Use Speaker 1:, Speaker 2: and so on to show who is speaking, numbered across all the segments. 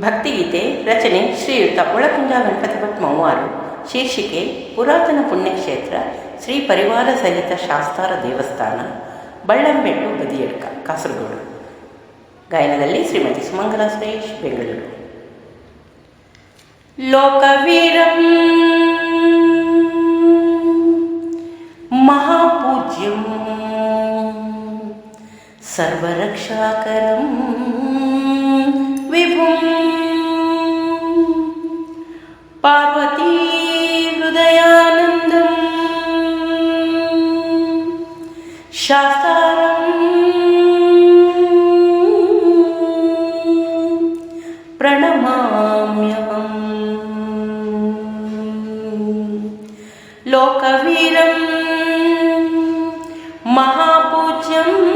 Speaker 1: ಭಕ್ತಿಗೀತೆ, ರಚನೆ, ಶ್ರೀಯುತ ಒಳಕುಂಜ ಗಣಪತಿ ಭಟ್ ಮೌವಾರು, ಶೀರ್ಷಿಕೆ, ಪುರಾತನ ಪುಣ್ಯಕ್ಷೇತ್ರ, ಶ್ರೀ ಪರಿವಾರ ಸಹಿತ ಶಾಸ್ತಾರ ದೇವಸ್ಥಾನ, ಬಳ್ಳಂಬೆಟ್ಟು ಬದಿಯಡ್ಕ, ಕಾಸರಗೋಡು. ಗಾಯನದಲ್ಲಿ ಶ್ರೀಮತಿ ಸುಮಂಗಲ ಸುರೇಶ್, ಬೆಂಗಳೂರು. ಲೋಕವೀರಂ ಮಹಾಪೂಜ್ಯಂ ಸರ್ವರಕ್ಷಾಕರಂ പാർവതീ ഹൃദയാനന്ദം. ശാസ്താരം. പ്രണമാമ്യഹം. ലോകവീരം. മഹാപൂജ്യം.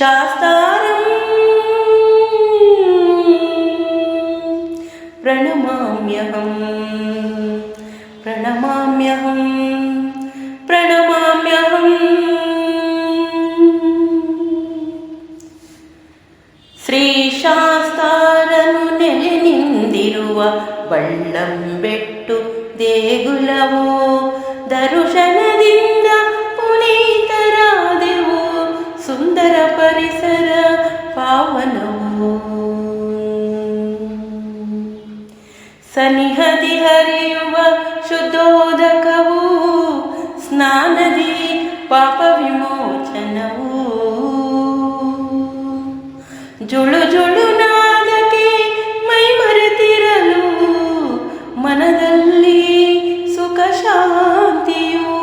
Speaker 1: ಶಾಸ್ತಾರಂ ಪ್ರಣಮಾಮ್ಯಹಂ ಪ್ರಣಮಾಮ್ಯಹಂ ಪ್ರಣಮಾಮ್ಯಹಂ ಶ್ರೀ ಶಾಸ್ತಾರನು ನೆಲೆ ನಿಂದಿರುವ ಬಳ್ಳಂಬೆಟ್ಟು ದೇಗುಲವೋ ದರುಶನದಿಂದ ಸನಿಹದಿ ಹರಿಯುವ ಶುದ್ಧೋದಕವು, ಸ್ನಾನದಿ ಪಾಪ ವಿಮೋಚನವು ಜುಳು ಜುಳು ನಾದಕ್ಕೆ ಮೈ ಮರೆತಿರಲು, ಮನದಲ್ಲಿ ಸುಖ ಶಾಂತಿಯು.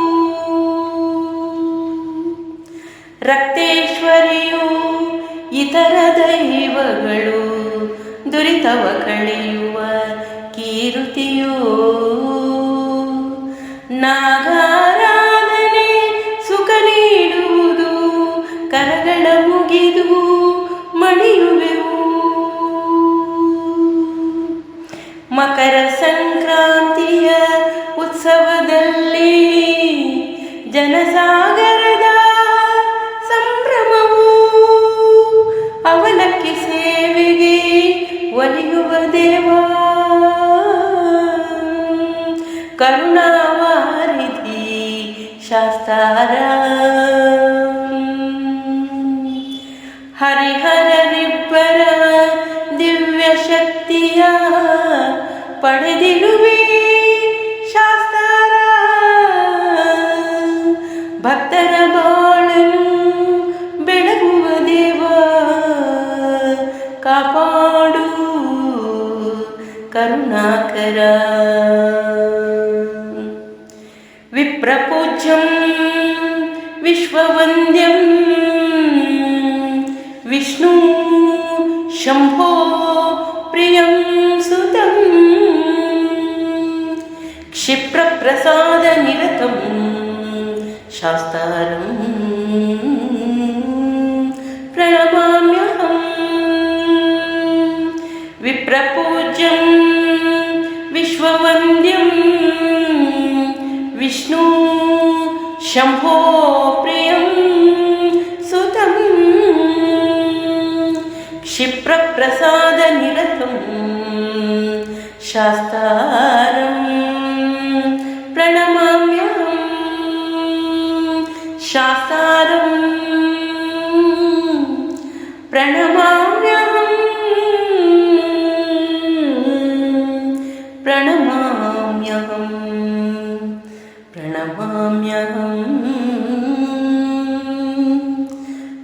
Speaker 1: ರಕ್ತೇಶ್ವರಿಯು, ಇತರ ದೈವಗಳು, ದುರಿತವ ಕಳೆಯುವ ಕೀರುತಿಯು ನಾಗಾರಾಧನೆ ಕರುಣಾವಾರಿಧಿ ಶಾಸ್ತಾರ. ಹರಿಹರರಿಬ್ಬರ ದಿವ್ಯ ಶಕ್ತಿಯ ಪಡೆದಿರುವೆ ಶಾಸ್ತಾರ. ಭಕ್ತರ ಬಾಳನು ಬೆಳಗುವ ದೇವ ಕಾಪಾಡು ಕರುಣಾಕರ. प्रपूज्यं विश्ववन्द्यं विष्णु शम्भो प्रियं सुतं क्षिप्रप्रसादनिरतं शास्तारम् प्रणमाम्यहं विप्रपूज्यं विश्ववन्द्यम् विष्णु शम्भो प्रियं सुतं क्षिप्रप्रसादनिरतं शास्तारं प्रणमाम्यहं शास्तारं प्रणमाम्यहं प्रणमाम्यहम्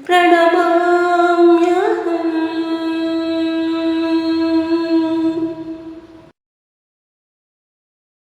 Speaker 1: प्रणम